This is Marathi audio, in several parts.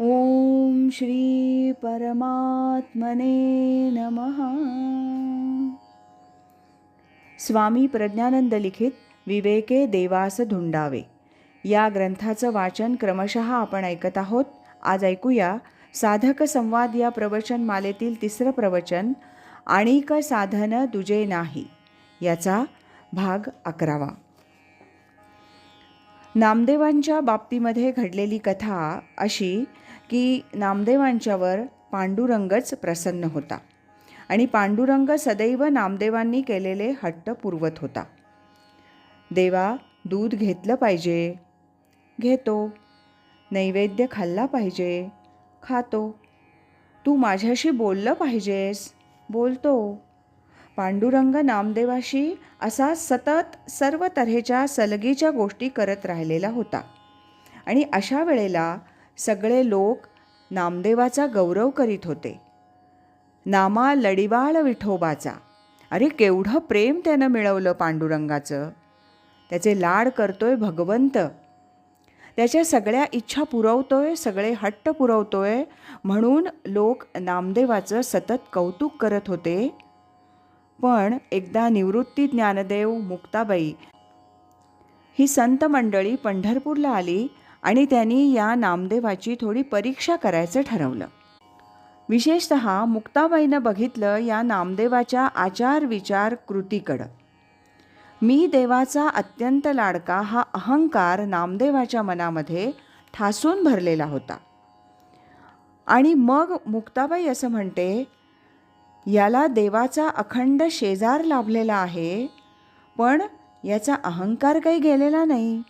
ॐ श्री परमात्मने नमः। स्वामी प्रज्ञानंद लिखित विवेके देवास धुंडावे। या ग्रंथाचं वाचन क्रमशः आपण ऐकत आहोत. आज ऐकूया साधक संवाद या प्रवचन मालेतील तिसरं प्रवचन आणिक साधन दुजे नाही. याचा भाग अकरावा. नामदेवांच्या बाबतीमध्ये घडलेली कथा अशी की नामदेवांच्यावर पांडुरंगच प्रसन्न होता. आणि पांडुरंग सदैव नामदेवांनी केलेले हट्ट पुरवत होता. देवा दूध घेतलं पाहिजे. घेतो. नैवेद्य खाल्ला पाहिजे. खातो. तू माझ्याशी बोललं पाहिजेस. बोलतो. पांडुरंग नामदेवाशी असा सतत सर्व तऱ्हेच्या सलगीच्या गोष्टी करत राहिलेला होता. आणि अशा वेळेला सगळे लोक नामदेवाचा गौरव करीत होते. नामा लडिवाळ विठोबाचा. अरे केवढं प्रेम त्यानं मिळवलं पांडुरंगाचं. त्याचे लाड करतोय भगवंत. त्याच्या सगळ्या इच्छा पुरवतोय सगळे हट्ट पुरवतोय म्हणून लोक नामदेवाचं सतत कौतुक करत होते. पण एकदा निवृत्ती ज्ञानदेव मुक्ताबाई ही संत मंडळी पंढरपूरला आली आणि त्यांनी या नामदेवाची थोडी परीक्षा करायचं ठरवलं. विशेषत मुक्ताबाईनं बघितलं या नामदेवाच्या आचार विचार कृतीकडं. मी देवाचा अत्यंत लाडका हा अहंकार नामदेवाच्या मनामध्ये ठासून भरलेला होता. आणि मग मुक्ताबाई असं म्हणते याला देवाचा अखंड शेजार लाभलेला आहे पण याचा अहंकार काही गेलेला नाही.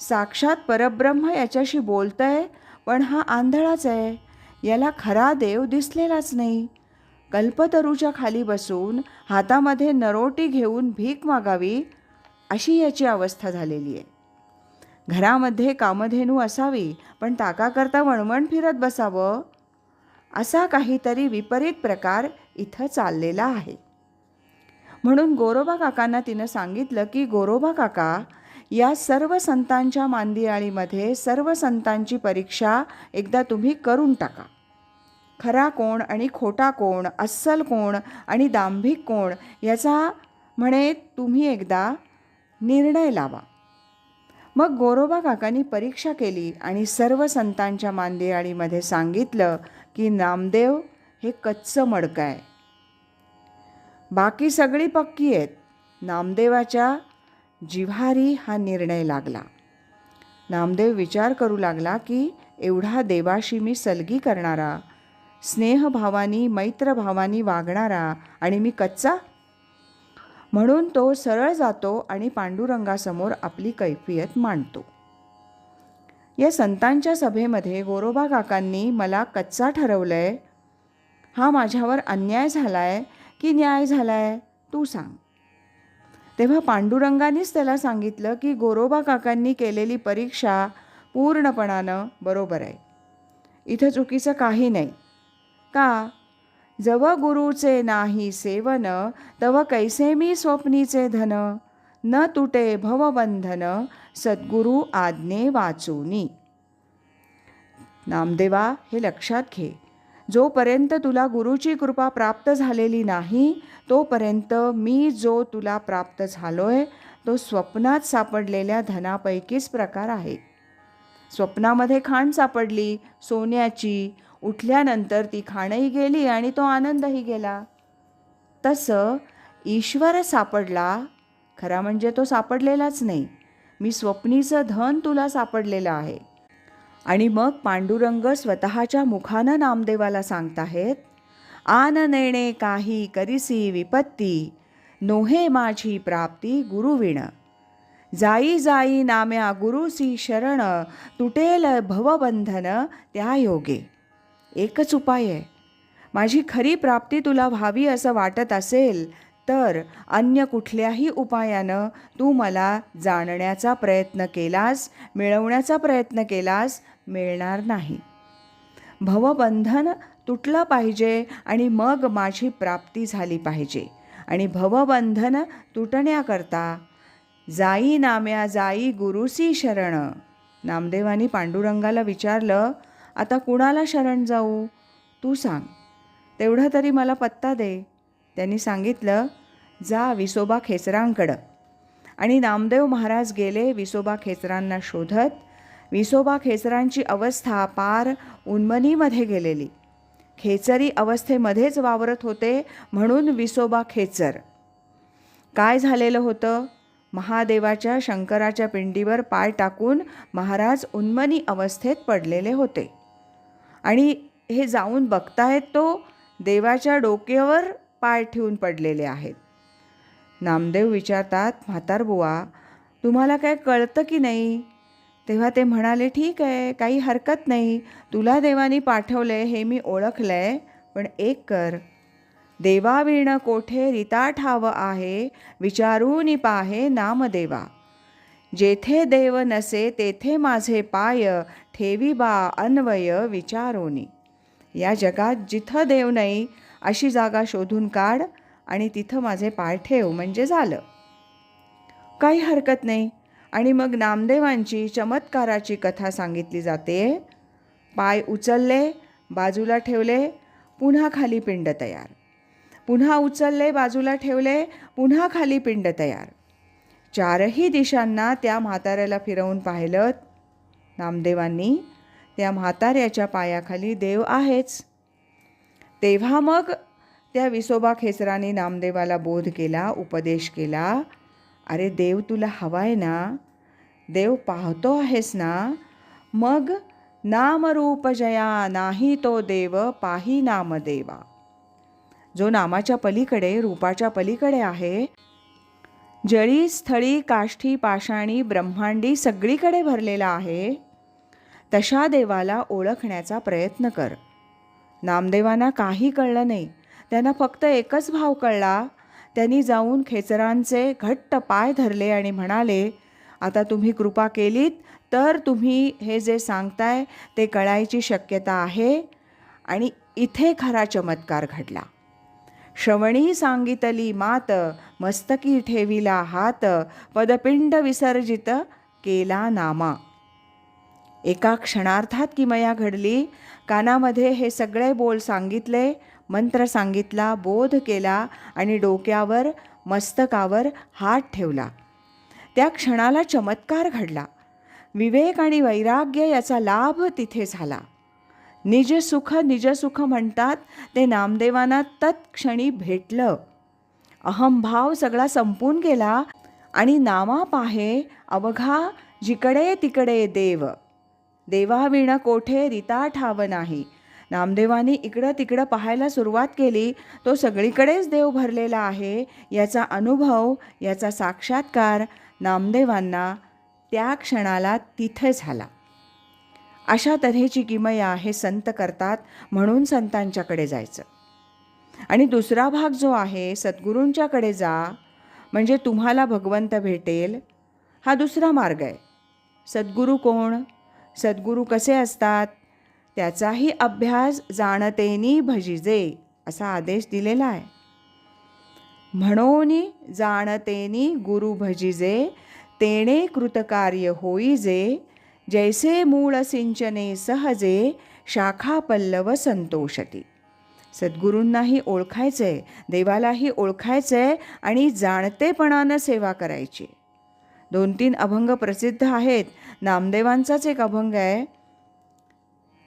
साक्षात परब्रह्म याच्याशी बोलतंय पण हा आंधळाच आहे. याला खरा देव दिसलेलाच नाही. कल्पतरूच्या खाली बसून हातामध्ये नरोटी घेऊन भीक मागावी अशी याची अवस्था झालेली आहे. घरामध्ये कामधेनू असावी पण ताकाकरता वणवण फिरत बसावं. असा काहीतरी विपरीत प्रकार इथं चाललेला आहे. म्हणून गोरोबा काकांना तिनं सांगितलं की गोरोबा काका या सर्व संतांच्या मांदियाळीमध्ये सर्व संतांची परीक्षा एकदा तुम्ही करून टाका. खरा कोण आणि खोटा कोण अस्सल कोण आणि दांभिक कोण याचा म्हणे तुम्ही एकदा निर्णय लावा. मग गोरोबा काकांनी परीक्षा केली आणि सर्व संतांच्या मांदियाळीमध्ये सांगितलं की नामदेव हे कच्चं मडकं आहे. बाकी सगळी पक्की आहेत. नामदेवाच्या जिव्हारी हा निर्णय लागला. नामदेव विचार करू लागला की एवढा देवाशी मी सलगी करणारा स्नेहभावानी मैत्रभावानी वागणारा आणि मी कच्चा? म्हणून तो सरळ जातो आणि पांडुरंगासमोर आपली कैफियत मांडतो. या संतांच्या सभेमध्ये गोरोबा काकांनी मला कच्चा ठरवलं आहे हा माझ्यावर अन्याय झालाय की न्याय झालाय? तू सांग. तेव्हा पांडुरंगानेच त्याला सांगितलं की गोरोबा काकांनी केलेली परीक्षा पूर्णपणानं बरोबर आहे. इथं चुकीचं काही नाही. का? जव गुरुचे नाही सेवन तव कैसे मी स्वप्नीचे धन? न तुटे भवबंधन सद्गुरू आज्ञे वाचूनी. नामदेवा हे लक्षात घे. जोपर्यंत तुला गुरुची कृपा प्राप्त झालेली नाही तोपर्यंत मी जो तुला प्राप्त झालोय तो स्वप्नात सापडलेल्या धनापैकीच प्रकार आहे. स्वप्नामध्ये खाण सापडली सोन्याची उठल्यानंतर ती खाणही गेली आणि तो आनंदही गेला. तसं ईश्वर सापडला खरा म्हणजे तो सापडलेलाच नाही. मी स्वप्नीचं धन तुला सापडलेलं आहे. आणि मग पांडुरंग स्वतःच्या मुखानं नामदेवाला सांगताहेत आन नेणे काही करिसी विपत्ती नोहे माझी प्राप्ती गुरुविण. जाई जाई नाम्या गुरुसी शरण तुटेल भवबंधन त्या योगे. एकच उपाय आहे. माझी खरी प्राप्ती तुला व्हावी असं वाटत असेल तर अन्य कुठल्याही उपायानं तू मला जाणण्याचा प्रयत्न केलास मिळवण्याचा प्रयत्न केलास मिळणार नाही. भवबंधन तुटलं पाहिजे आणि मग माझी प्राप्ती झाली पाहिजे. आणि भवबंधन तुटण्याकरता जाई नाम्या जाई गुरुसी शरण. नामदेवानी पांडुरंगाला विचारलं आता कुणाला शरण जाऊ? तू सांग. तेवढं तरी मला पत्ता दे. त्यांनी सांगितलं जा विसोबा खेचरांकडं. आणि नामदेव महाराज गेले विसोबा खेचरांना शोधत विसोबा खेचरांची अवस्था पार उन्मनीमध्ये गेलेली. खेचरी अवस्थेमध्येच वावरत होते म्हणून विसोबा खेचर. काय झालेलं होतं? महादेवाच्या शंकराच्या पिंडीवर पाय टाकून महाराज उन्मनी अवस्थेत पडलेले होते. आणि हे जाऊन बघतायत तो देवाच्या डोक्यावर पाय ठेवून पडलेले आहेत. नामदेव विचारतात म्हातारबुवा तुम्हाला काय कळतं की नाही? तेव्हा ते म्हणाले ठीक आहे काही हरकत नाही. तुला देवानी पाठवले हे मी ओळखलं आहे पण एक कर. देवाविण कोठे रिता ठाव आहे विचारून पाहे नामदेवा. जेथे देव नसे तेथे माझे पाय ठेवी बा अन्वय विचारोनी. या जगात जिथं देव नाही अशी जागा शोधून काढ आणि तिथं माझे पाय ठेव. म्हणजे झालं. काही हरकत नाही. आणि मग नामदेवांची चमत्काराची कथा सांगितली जाते. पाय उचलले बाजूला ठेवले पुन्हा खाली पिंड तयार. पुन्हा उचलले बाजूला ठेवले पुन्हा खाली पिंड तयार. चारही दिशांना त्या म्हाताऱ्याला फिरवून पाहिलं नामदेवांनी त्या म्हाताऱ्याच्या पायाखाली देव आहेच. तेव्हा मग त्या विसोबा खेसरांनी नामदेवाला बोध केला उपदेश केला अरे देव तुला हवाय ना देव पाहतो आहेस ना मग नामरूप जया नाही तो देव पाही नामदेवा. जो नामाच्या पलीकडे रूपाच्या पलीकडे आहे जळी स्थळी काष्ठी पाषाणी ब्रह्मांडी सगळीकडे भरलेला आहे तशा देवाला ओळखण्याचा प्रयत्न कर. नामदेवांना काही कळलं नाही त्यांना फक्त एकच भाव कळला त्यांनी जाऊन खेचरांचे घट्ट पाय धरले आणि म्हणाले आता तुम्ही कृपा केलीत तर तुम्ही हे जे सांगताय ते कळायची शक्यता आहे. आणि इथे खरा चमत्कार घडला. श्रवणी सांगितली मात मस्तकी ठेविला हात पदपिंड विसर्जित केला नामा. एका क्षणार्थात किमया घडली. कानामध्ये हे सगळे बोल सांगितले. मंत्र सांगितला बोध केला आणि डोक्यावर मस्तकावर हात ठेवला. त्या क्षणाला चमत्कार घडला. विवेक आणि वैराग्य याचा लाभ तिथे झाला. निजसुख निजसुख म्हणतात ते नामदेवांना तत्क्षणी भेटलं. अहंभाव सगळा संपून गेला आणि नामा पाहे अवघा जिकडे तिकडे देव. देवाविण कोठे रिता ठाव नाही. नामदेवानी इकडं तिकडं पाहायला सुरुवात केली. तो सगळीकडेच देव भरलेला आहे. याचा अनुभव याचा साक्षात्कार नामदेवांना त्या क्षणाला तिथे झाला. अशा तऱ्हेची किमया हे संत करतात म्हणून संतांच्याकडे जायचं. आणि दुसरा भाग जो आहे सद्गुरूंच्याकडे जा म्हणजे तुम्हाला भगवंत भेटेल हा दुसरा मार्ग आहे. सद्गुरू कोण? सद्गुरू कसे असतात? त्याचाही अभ्यास जाणतेनी भजिजे असा आदेश दिलेला आहे. म्हणून जाणतेनी गुरु भजिजे तेणे कृतकार्य होईजे जैसे मूळ सिंचने सहजे शाखा पल्लव संतोषती. सद्गुरूंनाही ओळखायचं आहे देवालाही ओळखायचं आहे आणि जाणतेपणानं सेवा करायची. दोन तीन अभंग प्रसिद्ध आहेत. नामदेवांचाच एक अभंग आहे.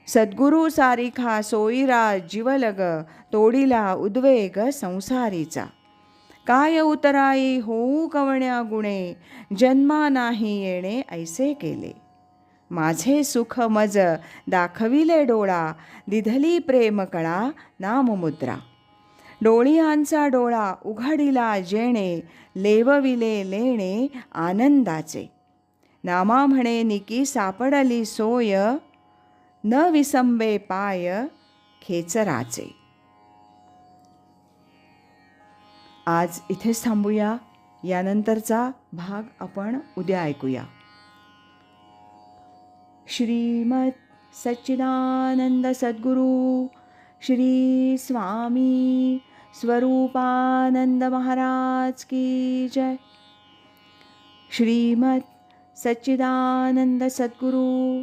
सद्गुरू सारिखा सोयीरा जीवलग तोडीला उद्वेग संसारीचा. काय उतराई होऊ कवण्या गुणे जन्मा नाही येणे ऐसे केले. माझे सुख मज दाखविले डोळा दिधली प्रेम कळा नाममुद्रा डोळियांचा डोळा उघडिला जेणे लेवविले लेणे आनंदाचे. नामा म्हणे निकी सापडली सोय न विसंबे पाय खेचराचे. आज इथेच थांबूया. यानंतरचा भाग आपण उद्या ऐकूया. श्रीमद सच्चिदानंद सद्गुरू श्री स्वामी स्वरूपानंद महाराज की जय. श्रीमद सच्चिदानंद सद्गुरू